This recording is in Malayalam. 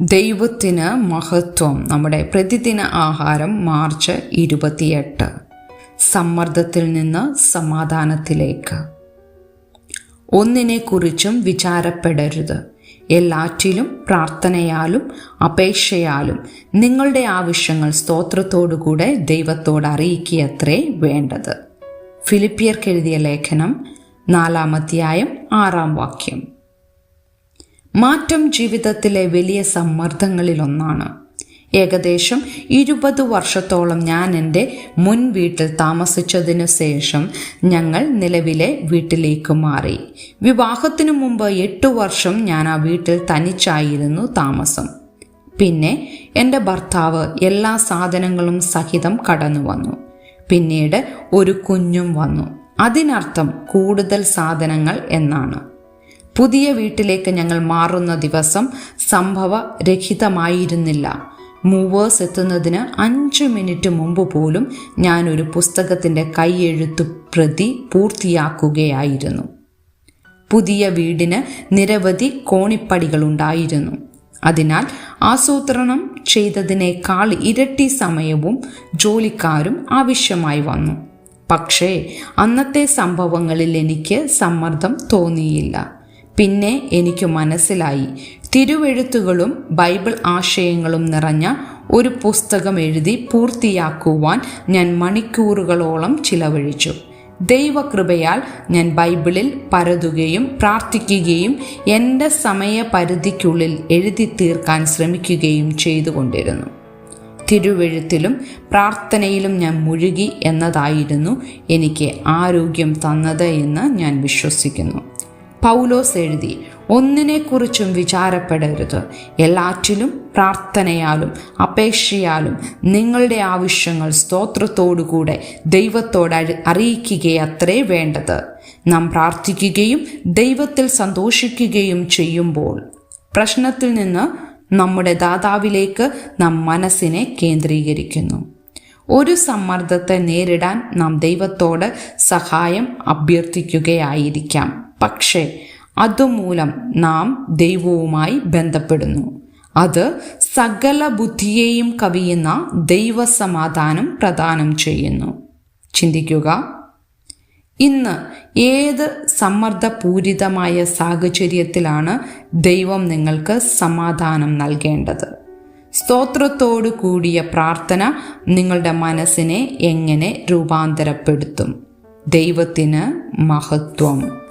ദൈവത്തിന് മഹത്വം. നമ്മുടെ പ്രതിദിന ആഹാരം മാർച്ച് ഇരുപത്തിയെട്ട്. സമ്മർദ്ദത്തിൽ നിന്ന് സമാധാനത്തിലേക്ക്. ഒന്നിനെക്കുറിച്ചും വിചാരപ്പെടരുത്. എല്ലാറ്റിലും പ്രാർത്ഥനയാലും അപേക്ഷയാലും നിങ്ങളുടെ ആവശ്യങ്ങൾ സ്തോത്രത്തോടുകൂടെ ദൈവത്തോട് അറിയിക്കുകയത്രേ വേണ്ടത്. ഫിലിപ്പിയർക്കെഴുതിയ ലേഖനം നാലാമധ്യായം ആറാം വാക്യം. മാറ്റം ജീവിതത്തിലെ വലിയ സമ്മർദ്ദങ്ങളിലൊന്നാണ്. ഏകദേശം ഇരുപത് വർഷത്തോളം ഞാൻ എന്റെ മുൻ വീട്ടിൽ താമസിച്ചതിനു ശേഷം ഞങ്ങൾ നിലവിലെ വീട്ടിലേക്ക് മാറി. വിവാഹത്തിനു മുമ്പ് എട്ടു വർഷം ഞാൻ ആ വീട്ടിൽ തനിച്ചായിരുന്നു താമസം. പിന്നെ എന്റെ ഭർത്താവ് എല്ലാ സാധനങ്ങളും സഹിതം കടന്നു വന്നു. പിന്നീട് ഒരു കുഞ്ഞും വന്നു. അതിനർത്ഥം കൂടുതൽ സാധനങ്ങൾ എന്നാണ്. പുതിയ വീട്ടിലേക്ക് ഞങ്ങൾ മാറുന്ന ദിവസം സംഭവരഹിതമായിരുന്നില്ല. മൂവേഴ്സ് എത്തുന്നതിന് അഞ്ച് മിനിറ്റ് മുമ്പ് പോലും ഞാൻ ഒരു പുസ്തകത്തിന്റെ കൈയെഴുത്തു പ്രതി പൂർത്തിയാക്കുകയായിരുന്നു. പുതിയ വീടിന് നിരവധി കോണിപ്പടികളുണ്ടായിരുന്നു അതിനാൽ ആസൂത്രണം ചെയ്തതിനേക്കാൾ ഇരട്ടി സമയവും ജോലിക്കാരും ആവശ്യമായി വന്നു. പക്ഷേ അന്നത്തെ സംഭവങ്ങളിൽ എനിക്ക് സമ്മർദ്ദം തോന്നിയില്ല. പിന്നെ എനിക്ക് മനസ്സിലായി. തിരുവെഴുത്തുകളും ബൈബിൾ ആശയങ്ങളും നിറഞ്ഞ ഒരു പുസ്തകം എഴുതി പൂർത്തിയാക്കുവാൻ ഞാൻ മണിക്കൂറുകളോളം ചിലവഴിച്ചു. ദൈവകൃപയാൽ ഞാൻ ബൈബിളിൽ പരതുകയും പ്രാർത്ഥിക്കുകയും എന്റെ സമയപരിധിക്കുള്ളിൽ എഴുതി തീർക്കാൻ ശ്രമിക്കുകയും ചെയ്തുകൊണ്ടിരുന്നു. തിരുവെഴുത്തിലും പ്രാർത്ഥനയിലും ഞാൻ മുഴുകി എന്നതായിരുന്നു എനിക്ക് ആരോഗ്യം തന്നത് എന്ന് ഞാൻ വിശ്വസിക്കുന്നു. പൗലോസ് എഴുതി ഒന്നിനെക്കുറിച്ചും വിചാരപ്പെടരുത്. എല്ലാറ്റിലും പ്രാർത്ഥനയാലും അപേക്ഷയാലും നിങ്ങളുടെ ആവശ്യങ്ങൾ സ്തോത്രത്തോടുകൂടെ ദൈവത്തോട് അറിയിക്കുകയത്രേ വേണ്ടത്. നാം പ്രാർത്ഥിക്കുകയും ദൈവത്തിൽ സന്തോഷിക്കുകയും ചെയ്യുമ്പോൾ പ്രശ്നത്തിൽ നിന്ന് നമ്മുടെ ദാതാവിലേക്ക് നാം മനസ്സിനെ കേന്ദ്രീകരിക്കുന്നു. ഒരു സമ്മർദ്ദത്തെ നേരിടാൻ നാം ദൈവത്തോട് സഹായം അഭ്യർത്ഥിക്കുകയായിരിക്കാം. പക്ഷേ അതുമൂലം നാം ദൈവവുമായി ബന്ധപ്പെടുന്നു. അത് സകല ബുദ്ധിയെയും കവിയുന്ന ദൈവസമാധാനം പ്രദാനം ചെയ്യുന്നു. ചിന്തിക്കുക. ഇന്ന് ഏത് സമ്മർദ്ദപൂരിതമായ സാഹചര്യത്തിലാണ് ദൈവം നിങ്ങൾക്ക് സമാധാനം നൽകേണ്ടത്? സ്തോത്രത്തോടു കൂടിയ പ്രാർത്ഥന നിങ്ങളുടെ മനസ്സിനെ എങ്ങനെ രൂപാന്തരപ്പെടുത്തും? ദൈവത്തിന് മഹത്വം.